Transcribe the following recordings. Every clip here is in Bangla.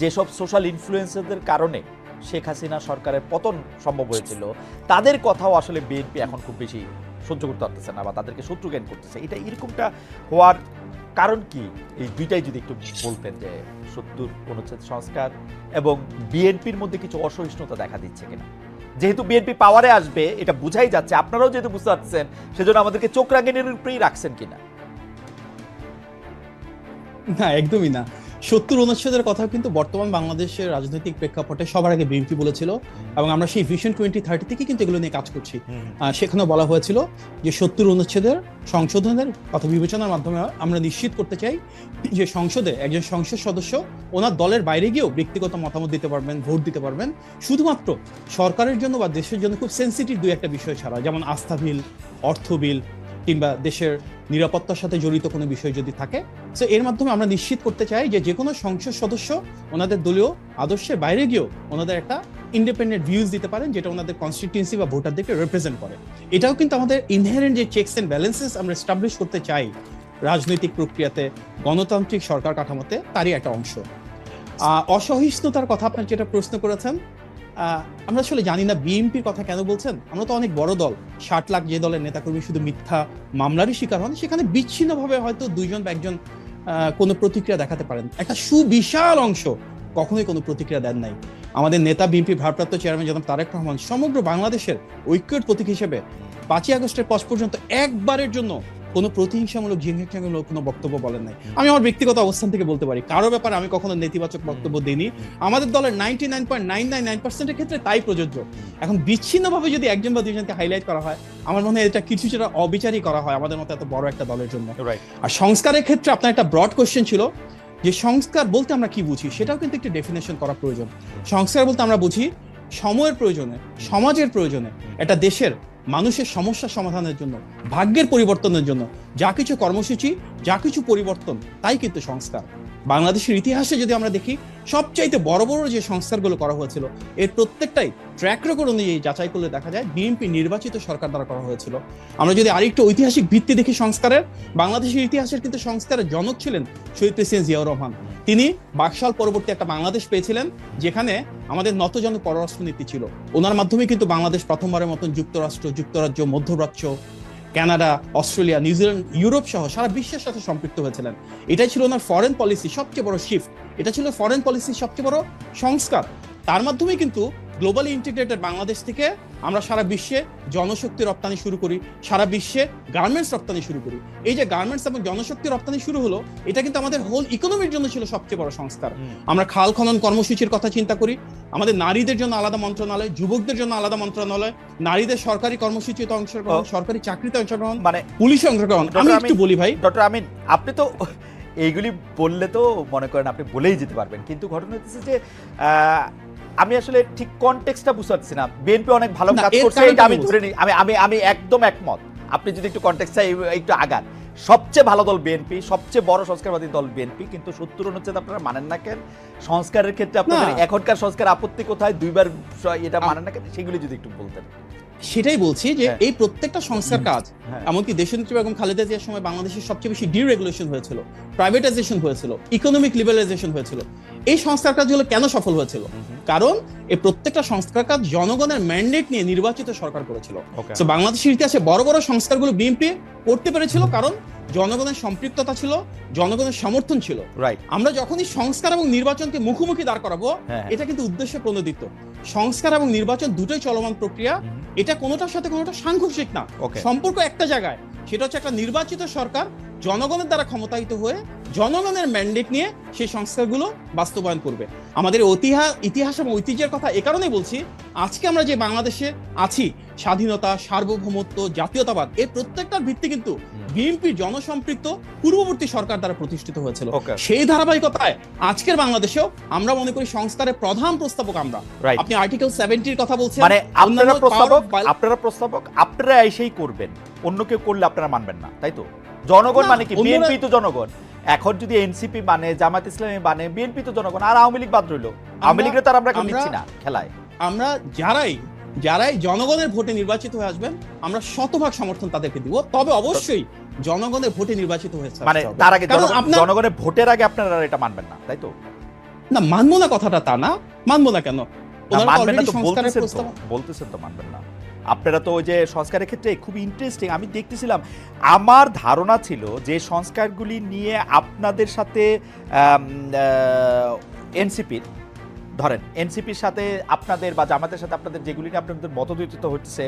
যেসব সোশ্যাল ইনফ্লুয়েন্সারদের কারণে শেখ হাসিনা সরকারের পতন সম্ভব হয়েছিল, তাদের কথাও আসলে বিএনপি এখন খুব বেশি সহ্য করতে পারতেছে না বা তাদেরকে শত্রু জ্ঞান করতেছে। এটা এরকমটা হওয়ার কারণ কি? এই দুইটাই যদি একটু বলতেন যে সত্তর অনুচ্ছেদ সংস্কার এবং বিএনপির মধ্যে কিছু অসহিষ্ণুতা দেখা দিচ্ছে কিনা। যেহেতু বিএনপি পাওয়ারে আসবে, এটা বুঝাই যাচ্ছে। আপনারাও যেহেতু বুঝতে পারছেন সেজন্য আমাদেরকে চোখ রাঙানির উপরেই রাখছেন কিনা? না, একদমই না। সত্তর অনুচ্ছেদের কথা কিন্তু বর্তমান বাংলাদেশের রাজনৈতিক প্রেক্ষাপটে সবার আগে বিএনপি বলেছিল এবং আমরা সেই ভিশন টোয়েন্টি থার্টি থেকে কিন্তু এগুলো নিয়ে কাজ করছি। সেখানে বলা হয়েছিল যে সত্তর অনুচ্ছেদের সংশোধনের কথা বিবেচনার মাধ্যমে আমরা নিশ্চিত করতে চাই যে সংসদে একজন সংসদ সদস্য ওনার দলের বাইরে গিয়েও ব্যক্তিগত মতামত দিতে পারবেন ভোট দিতে পারবেন। শুধুমাত্র সরকারের জন্য বা দেশের জন্য খুব সেন্সিটিভ দুই একটা বিষয় ছাড়া যেমন আস্থা বিল অর্থ বিল কিংবা দেশের নিরাপত্তার সাথে জড়িত কোনো বিষয় যদি থাকে তো এর মাধ্যমে আমরা নিশ্চিত করতে চাই যে যে কোনো সংসদ সদস্য ওনাদের দলীয় আদর্শের বাইরে গিয়েও ওনাদের একটা ইন্ডিপেন্ডেন্ট ভিউজ দিতে পারেন, যেটা ওনাদের কনস্টিটিউন্সি বা ভোটারদেরকে রিপ্রেজেন্ট করে। এটাও কিন্তু আমাদের ইনহেরেন্ট যে চেকস এন্ড ব্যালেন্সেস আমরা এস্টাবলিশ করতে চাই রাজনৈতিক প্রক্রিয়াতে, গণতান্ত্রিক সরকার কাঠামোতে, তারই একটা অংশ। অসহিষ্ণুতার কথা আপনার যেটা প্রশ্ন করেছেন আমরা আসলে জানি না বিএনপির কথা কেন বলছেন। আমরা তো অনেক বড় দল। ষাট লাখ যে দলের নেতাকর্মী শুধু মিথ্যা মামলারই শিকার হন, সেখানে বিচ্ছিন্নভাবে হয়তো দুইজন বা একজন কোনো প্রতিক্রিয়া দেখাতে পারেন। একটা সুবিশাল অংশ কখনোই কোনো প্রতিক্রিয়া দেন নাই। আমাদের নেতা বিএনপি ভারপ্রাপ্ত চেয়ারম্যান জনাব তারেক রহমান সমগ্র বাংলাদেশের ঐক্যের প্রতীক হিসেবে পাঁচই আগস্টের পর পর্যন্ত একবারের জন্য কোনো প্রতিহিংসামূলক জিজ্ঞাসামূলক কোনো বক্তব্য বলেন নাই। আমি আমার ব্যক্তিগত অবস্থান থেকে বলতে পারি কারও ব্যাপারে আমি কখনো নেতিবাচক বক্তব্য দিইনি। আমাদের দলের ninety nine point nine nine nine পার্সেন্টের ক্ষেত্রে তাই প্রযোজ্য। এখন বিচ্ছিন্নভাবে যদি একজন বা দুজনকে হাইলাইট করা হয় আমার মনে হয় এটা কিছু যেটা অবিচারই করা হয় আমাদের মতো এত বড় একটা দলের জন্য। আর সংস্কারের ক্ষেত্রে আপনার একটা ব্রড কোশ্চেন ছিল যে সংস্কার বলতে আমরা কি বুঝি? সেটাও কিন্তু একটু ডেফিনেশন করা প্রয়োজন। সংস্কার বলতে আমরা বুঝি সময়ের প্রয়োজনে সমাজের প্রয়োজনে একটা দেশের মানুষের সমস্যা সমাধানের জন্য, ভাগ্যের পরিবর্তনের জন্য। যা কিছু কর্মসূচি, যা কিছু পরিবর্তন, তাই কিন্তু সংস্কার। বাংলাদেশের ইতিহাসে যদি আমরা দেখি, সবচাইতে বড় বড় যে সংস্কারগুলো করা হয়েছিল, এর প্রত্যেকটাই ট্র্যাক রেকর্ড অনুযায়ী যাচাই করলে দেখা যায় বিএনপি নির্বাচিত সরকার দ্বারা করা হয়েছিল। আমরা যদি আরেকটু ঐতিহাসিক ভিত্তি দেখি সংস্কারের, বাংলাদেশের ইতিহাসের কিন্তু সংস্কারের জনক ছিলেন শহীদ প্রেসিডেন্ট জিয়াউর রহমান। তিনি বাকশাল পরবর্তী একটা বাংলাদেশ পেয়েছিলেন, যেখানে আমাদের নতজন পররাষ্ট্রনীতি ছিল। ওনার মাধ্যমে কিন্তু বাংলাদেশ প্রথমবারের মতন যুক্তরাষ্ট্র, যুক্তরাজ্য, মধ্যপ্রাচ্য কানাডা, অস্ট্রেলিয়া নিউজিল্যান্ড ইউরোপ সহ সারা বিশ্বের সাথে সম্পৃক্ত হয়েছিলেন। এটাই ছিল ওনার ফরেন পলিসি সবচেয়ে বড় শিফট এটা ছিল ফরেন পলিসির সবচেয়ে বড় সংস্কার। তার মাধ্যমে কিন্তু গ্লোবালি ইন্টিগ্রেটেড বাংলাদেশ থেকে আমরা সারা বিশ্বে জনশক্তি রপ্তানি শুরু করি সারা বিশ্বে গার্মেন্টস রপ্তানি শুরু করি। এই যে গার্মেন্টস এবং জনশক্তি রপ্তানি শুরু হলো এটা কিন্তু আমাদের হোল ইকোনমির জন্য ছিল সবচেয়ে বড় সংস্কার। আমরা খাল খনন কর্মসূচির কথা চিন্তা করি আমাদের নারীদের জন্য আলাদা মন্ত্রণালয় যুবকদের জন্য আলাদা মন্ত্রণালয় নারীদের সরকারি কর্মসূচিতে অংশগ্রহণ সরকারি চাকরিতে অংশগ্রহণ মানে পুলিশে অংশগ্রহণ। আমি একটু বলি ভাই। ডক্টর আমিন আপনি তো এইগুলি বললে তো মনে করেন আপনি বলেই যেতে পারবেন। কিন্তু ঘটনা হচ্ছে যে আহ, আমি আসলে ঠিক কনটেক্সটটা বুঝতে পারছি না বিএনপি অনেক ভালো কাজ করছে এটা আমি ধরে নিই। আমি আমি আমি একদম একমত। আপনি যদি একটু কনটেক্সটটা একটু আগান। সবচেয়ে ভালো দল বিএনপি সবচেয়ে বড় সংস্কারবাদী দল বিএনপি কিন্তু সত্তর অনুচ্ছেদ আপনারা মানেন না কেন? সংস্কারের ক্ষেত্রে আপনাদের এখনকার সংস্কার আপত্তি কোথায়? দুইবার এটা মানেন না কেন? সেগুলি যদি একটু বলতেন। সেটাই বলছি যে হ্যাঁ। এই প্রত্যেকটা সংস্কার কাজ হ্যাঁ। এমনকি দেশনেত্রী বেগম খালেদা জিয়ার সময় বাংলাদেশের সবচেয়ে বেশি ডিরেগুলেশন হয়েছিল প্রাইভেটাইজেশন হয়েছিল ইকোনমিক লিবারাইজেশন হয়েছিল। এই সংস্কার কাজগুলো কেন সফল হয়েছিল? কারণ এই প্রত্যেকটা সংস্কার কাজ জনগণের ম্যান্ডেট নিয়ে নির্বাচিত সরকার করেছিল। তো বাংলাদেশের ইতিহাসে বড় বড় সংস্কারগুলো বিএনপি করতে পেরেছিল কারণ জনগণের সম্পৃক্ততা ছিল জনগণের সমর্থন ছিল। রাইট আমরা যখনই সংস্কার এবং নির্বাচনকে মুখোমুখি দাঁড় করাবো হ্যাঁ এটা কিন্তু উদ্দেশ্য প্রণোদিত। সংস্কার এবং নির্বাচন দুটোই চলমান প্রক্রিয়া। এটা কোনোটার সাথে কোনোটা সাংঘর্ষিক না। সম্পর্ক একটা জায়গায়। সেটা হচ্ছে একটা নির্বাচিত সরকার জনগণের দ্বারা ক্ষমতায়িত হয়ে জনগণের ম্যান্ডেট নিয়ে সেই সংস্কারগুলো বাস্তবায়ন করবে। আমাদের ইতিহাস ইতিহাস এবং ঐতিহ্যের কথা এ কারণেই বলছি আজকে আমরা যে বাংলাদেশে আছি স্বাধীনতা সার্বভৌমত্ব জাতীয়তাবাদ এর প্রত্যেকটার ভিত্তি কিন্তু বিএনপি জনসম্পৃক্ত পূর্ববর্তী সরকার দ্বারা প্রতিষ্ঠিত হয়েছিল। সেই ধারাবাহিকতায় আজকের বাংলাদেশেও আমরা মনে করি সংস্কারের প্রধান প্রস্তাবক আমরা। আপনি আর্টিকেল সেভেন্টির কথা বলছেন মানে আপনারা প্রস্তাবক আপনারা প্রস্তাবক আপনারা এসেই করবেন। অন্য কেউ করলে আপনারা মানবেন না তাই তো? জনগণ মানে কি? বিএনপি তো জনগণ। এখন যদি এনসিপি মানে জামাত ইসলামী মানে বিএনপি তো জনগণ আর আওয়ামী লীগ বাদ রইল। আওয়ামী লীগের তো আর আমরা নিচ্ছি না খেলায়। আমরা যারাই যারাই জনগণের ভোটে নির্বাচিত হয়ে আসবেন আমরা শতভাগ সমর্থন তাদেরকে দিব। তবে অবশ্যই জনগণের ভোটে নির্বাচিত হয়েছে মানে তার আগে জনগণের ভোটের আগে আপনারা এটা মানবেন না তাই তো? না মানবো না কথাটা তা না। মানবো না কেন? মানবেন না তো বলতেছেন তো মানবেন না। আপনারা তো ওই যে সংস্কারের ক্ষেত্রে খুব ইন্টারেস্টিং আমি দেখতেছিলাম, আমার ধারণা ছিল যে সংস্কারগুলি নিয়ে আপনাদের সাথে এনসিপির ধরেন, এনসিপির সাথে আপনাদের বা জামাতের সাথে আপনাদের যেগুলি নিয়ে আপনাদের মতদ্বৈত হচ্ছে,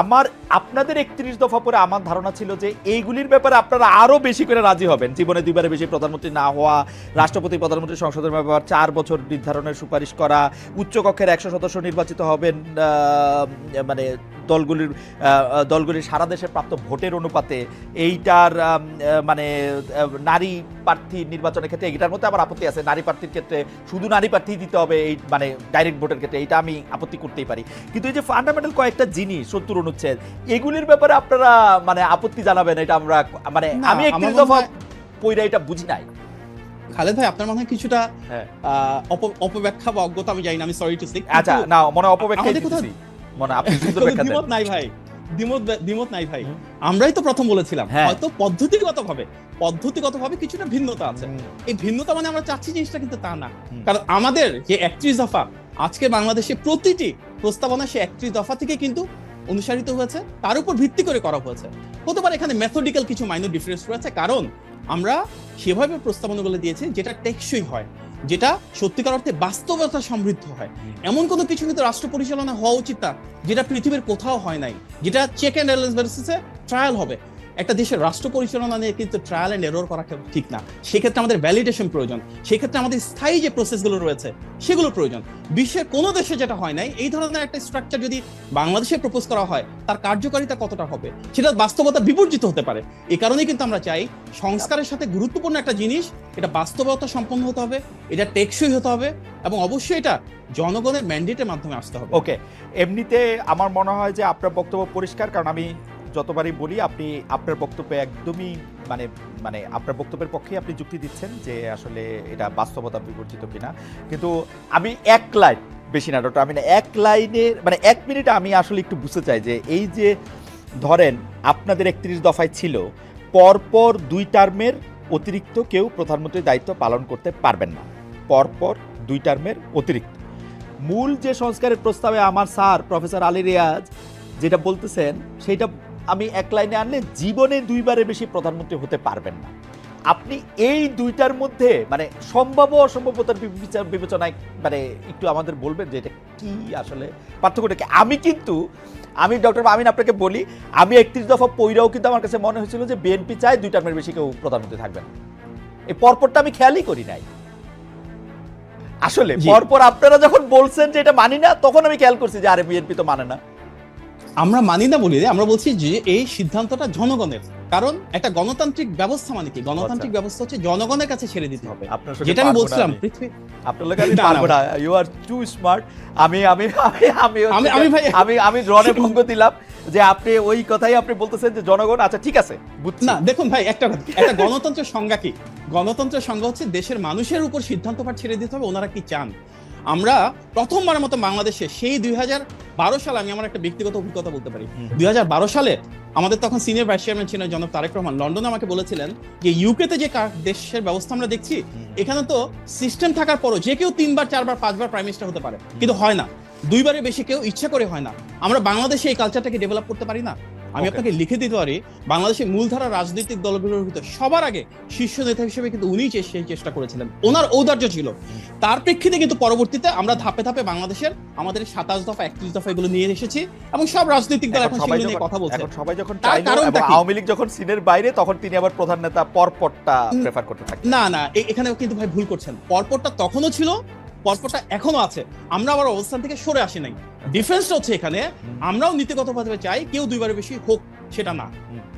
আমার, আপনাদের একত্রিশ দফা পরে আমার ধারণা ছিল যে এইগুলির ব্যাপারে আপনারা আরও বেশি করে রাজি হবেন। জীবনে দুইবারে বেশি প্রধানমন্ত্রী না হওয়া, রাষ্ট্রপতি, প্রধানমন্ত্রী সংসদের ব্যাপার, চার বছর নির্ধারণের সুপারিশ করা, উচ্চকক্ষের একশো সদস্য নির্বাচিত হবেন মানে দলগুলির দলগুলির সারা দেশে প্রাপ্ত ভোটের অনুপাতে এইটার মানে নারী প্রার্থী নির্বাচনের ক্ষেত্রে এইটার মধ্যে আমার আপত্তি আছে। নারী প্রার্থীর ক্ষেত্রে শুধু নারী প্রার্থী দিতে হবে এই মানে ডাইরেক্ট ভোটের ক্ষেত্রে এইটা আমি আপত্তি করতেই পারি। কিন্তু এই যে ফান্ডামেন্টাল কয়েকটা জিনিস সত্তর অনুচ্ছেদ এগুলির ব্যাপারে আপনারা মানে আপত্তি জানাবেন এটা আমরা মানে আমি একটি দফা পইরা এটা বুঝি নাই। খালেদ ভাই আপনার মনে হয় কিছুটা হ্যাঁ। অপব্যাখ্যা বা অজ্ঞতা আমি জানি না আমি সরি টু সে আচ্ছা না মনে হয় মনে আপনি সুন্দর ব্যাখ্যা দেন। নাই ভাই। দ্বিমত দ্বিমত নাই ভাই। আমরাই তো প্রথম বলেছিলাম। হ্যাঁ। হয়তো কিছুটা ভিন্নতা আছে। এই ভিন্নতা মানে আমরা চাচ্ছি জিনিসটা কিন্তু তা না। কারণ আমাদের যে একত্রিশ দফা আজকে বাংলাদেশে প্রতিটি প্রস্তাবনা সে একত্রিশ দফা থেকে কিন্তু অনুসারিত হয়েছে। তার উপর ভিত্তি করে করা হয়েছে। হতে পারে এখানে মেথডিক্যাল কিছু মাইনর ডিফারেন্স রয়েছে। কারণ আমরা সেভাবে প্রস্তাবনাগুলো দিয়েছি যেটা টেকসই হয়। যেটা সত্যিকার অর্থে বাস্তবতা সমৃদ্ধ হয়। এমন কোনো কিছু কিন্তু রাষ্ট্র পরিচালনা হওয়া উচিত না, যেটা পৃথিবীর কোথাও হয় নাই, যেটা চেক অ্যান্ড ব্যালেন্স বেসিসে ট্রায়াল হবে। একটা দেশের রাষ্ট্র পরিচালনা নিয়ে কিন্তু ট্রায়াল অ্যান্ড এরর করা ঠিক না। সেক্ষেত্রে আমাদের ভ্যালিডেশন প্রয়োজন। সেক্ষেত্রে আমাদের স্থায়ী যে প্রসেসগুলো রয়েছে, সেগুলো প্রয়োজন। বিশ্বের কোনো দেশে যেটা হয় নাই, এই ধরনের একটা স্ট্রাকচার যদি বাংলাদেশে প্রপোজ করা হয়, তার কার্যকারিতা কতটা হবে? সেটা বাস্তবতা বিবর্জিত হতে পারে। এই কারণেই কিন্তু আমরা চাই সংস্কারের সাথে গুরুত্বপূর্ণ একটা জিনিস, এটা বাস্তবতা সম্পন্ন হতে হবে, এটা টেকসই হতে হবে, এবং অবশ্যই এটা জনগণের ম্যান্ডেটের মাধ্যমে আসতে হবে। ওকে এমনিতে আমার মনে হয় যে আপনার বক্তব্য পরিষ্কার, কারণ আমি যতবারই বলি, আপনি আপনার বক্তব্যে একদমই মানে মানে আপনার বক্তব্যের পক্ষে আপনি যুক্তি দিচ্ছেন যে আসলে এটা বাস্তবতা বিবর্জিত কিনা। কিন্তু আমি এক লাইন বেশি না, ডক্টর আমি না এক লাইনের মানে এক মিনিটে আমি আসলে একটু বুঝতে চাই যে এই যে ধরেন আপনাদের একত্রিশ দফায় ছিল, পরপর দুই টার্মের অতিরিক্ত কেউ প্রধানমন্ত্রীর দায়িত্ব পালন করতে পারবেন না। পরপর দুই টার্মের অতিরিক্ত। মূল যে সংস্কারের প্রস্তাবে আমার স্যার, প্রফেসর আলী রিয়াজ যেটা বলতেছেন সেটা আমি এক লাইনে আনলে জীবনে দুইবারের বেশি প্রধানমন্ত্রী হতে পারবেন না। আপনি এই দুইটার মধ্যে মানে সম্ভাব্য অসম্ভাব্যতার বিবেচনা- বিবেচনায় মানে একটু আমাদের বলবেন যে এটা কি আসলে পার্থক্যটা কি? আমি কিন্তু আমি ডক্টর আমিন আপনাকে বলি আমি একত্রিশ দফা পৈরাও কিন্তু আমার কাছে মনে হয়েছিল যে বিএনপি চায় দুই টার্মের বেশি কেউ প্রধানমন্ত্রী থাকবেন। এই পরপরটা আমি খেয়ালই করি নাই। আসলে পরপর আপনারা যখন বলছেন যে এটা মানি না তখন আমি খেয়াল করছি যে আরে বিএনপি তো মানে না। আমরা মানি না বলি আমরা বলছি যে এই সিদ্ধান্তটা জনগণের। কারণ একটা গণতান্ত্রিক ব্যবস্থা মানে কি? গণতান্ত্রিক ব্যবস্থা হচ্ছে জনগণের কাছে ছেড়ে দিতে হবে। যেটা আমি বলছিলাম পৃথিবী আপনার লোক আমি পারব না। ইউ আর টু স্মার্ট আমি আমি আমি আমি আমি- ভাই- আমি আমি রনে ভঙ্গ দিলাম যে আপনি ওই কথাই আপনি বলতেছেন যে জনগণ। আচ্ছা ঠিক আছে না দেখুন ভাই একটা কথা। একটা গণতন্ত্রের সংজ্ঞা কি? গণতন্ত্রের সংজ্ঞা হচ্ছে দেশের মানুষের উপর সিদ্ধান্ত ছেড়ে দিতে হবে ওনারা কি চান? আমরা প্রথমবারের মতো বাংলাদেশে সেই দুই বারো সালে আমি আমার একটা ব্যক্তিগত অভিজ্ঞতা বলতে পারি। দুই বারো সালে আমাদের তখন সিনিয়র ভাইস চেয়ারম্যান ছিলেন জনক তারেক রহমান। লন্ডনে আমাকে বলেছিলেন যে ইউকেতে যে দেশের ব্যবস্থা আমরা দেখছি এখানে তো সিস্টেম থাকার পরও যে কেউ তিনবার চারবার পাঁচবার প্রাইম মিনিস্টার হতে পারে। কিন্তু হয় না। দুইবারের বেশি কেউ ইচ্ছা করে হয় না। আমরা বাংলাদেশে এই কালচারটাকে ডেভেলপ করতে পারি না। আমি আপনাকে লিখে দিতে পারি বাংলাদেশের মূলধারা রাজনৈতিক দলগুলোর ভিতরে সবার আগে শীর্ষ নেতা হিসেবে কিন্তু উনি সেই চেষ্টা করেছিলেন। ওনার ঔদার্য ছিল। তার প্রেক্ষিতে কিন্তু পরবর্তীতে আমরা ধাপে ধাপে বাংলাদেশের আমাদের সাতাশ দফা একত্রিশ দফা এগুলো নিয়ে এসেছি এবং সব রাজনৈতিক দল এখন সেগুলো নিয়ে কথা বলছে। সবাই যখন তার চাইলো কারণটা এবং কি? আওয়ামী লীগ যখন সিনের বাইরে তখন তিনি আবার প্রধান নেতা পরপরটা প্রেফার করতে থাকেন। না না এ- এখানেও কিন্তু ভাই ভুল করছেন। পরপরটা তখনও ছিল পরপরটা এখনও আছে। আমরা আবার অবস্থান থেকে সরে আসি নাই। ডিফারেন্সটা হচ্ছে এখানে আমরাও নীতিগতভাবে চাই কেউ দুইবারের বেশি হোক সেটা না।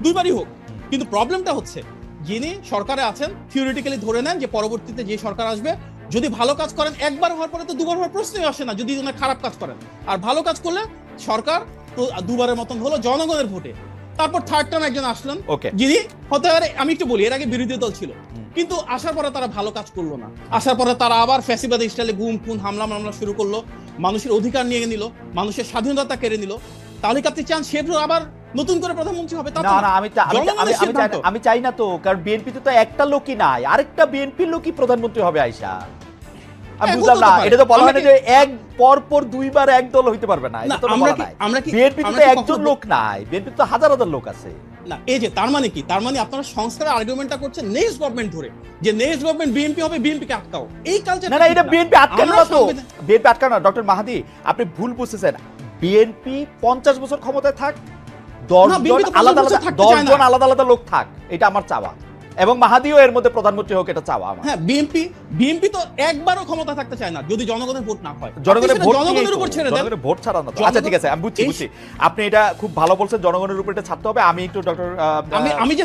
দুইবারই হোক। কিন্তু প্রবলেমটা হচ্ছে যিনি সরকারে আছেন থিওরিটিক্যালি ধরে নেন যে পরবর্তীতে যে সরকার আসবে যদি ভালো কাজ করেন একবার হওয়ার পরে তো দুবার হওয়ার প্রশ্নই আসে না যদি খারাপ কাজ করেন। আর ভালো কাজ করলে সরকার তো- দুবারের মতন হলো জনগণের ভোটে। তারপর থার্ড টার্ম একজন আসলেন যিনি হতে পারে আমি একটু বলি এর আগে বিরোধী দল ছিল। কিন্তু আসার পরে তারা ভালো কাজ করল না। আসার পরে তারা আবার ফ্যাসিবাদ স্টাইলে গুম খুন হামলা মামলা শুরু করল। মানুষের অধিকার নিয়ে নিল মানুষের স্বাধীনতা কেড়ে নিল। তাহলে আপনি চান সে আবার নতুন করে প্রধানমন্ত্রী হবে? তা না আমি আমি চাই না- তো কারণ বিএনপিতে তো একটা লোকই নাই। আরেকটা বিএনপির লোকই প্রধানমন্ত্রী হবে আইসা আমি হ্যাঁ, বুঝলাম না এটা তো বলা হয় যে এক পর পর দুইবার এক দল হইতে পারবে না না, এটা তো আমরা কি- আমরা কি- বিএনপি তো একজন লোক নাই বিএনপি তো হাজার হাজার লোক আছে। না এই যে তার মানে কি? তার মানে আপনারা সংস্কারের আর্গুমেন্টটা করছেন নেক্সট গভর্নমেন্ট ধরে যে নেক্সট গভর্নমেন্ট বিএনপি হবে বিএনপি কে আটকাও। এই কালচার না না এটা বিএনপি আটকানো না তো বিএনপি আটকানো না ডক্টর মাহাদি আপনি ভুল বুঝতেছেন। বিএনপি পঞ্চাশ বছর ক্ষমতায় থাক দশ জন 50 আলাদা আলাদা। জন আলাদা আলাদা লোক থাক এটা আমার চাওয়া। এবং মাহাদিও এর মধ্যে প্রধানমন্ত্রী হোক এটা চাওয়া আমার। হ্যাঁ বিএনপি বিএনপি তো একবারও ক্ষমতা থাকতে চায় না যদি জনগণের ভোট না হয় জনগণের ভোট জনগণের উপর ছেড়ে দেন। জনগণের ভোট ছাড়া না তো। আচ্ছা ঠিক আছে আমি বুঝছি বুঝছি। আপনি এটা খুব ভালো বলছেন জনগণের উপর এটা ছাড়তে হবে। আমি একটু ডক্টর আমি আমি যে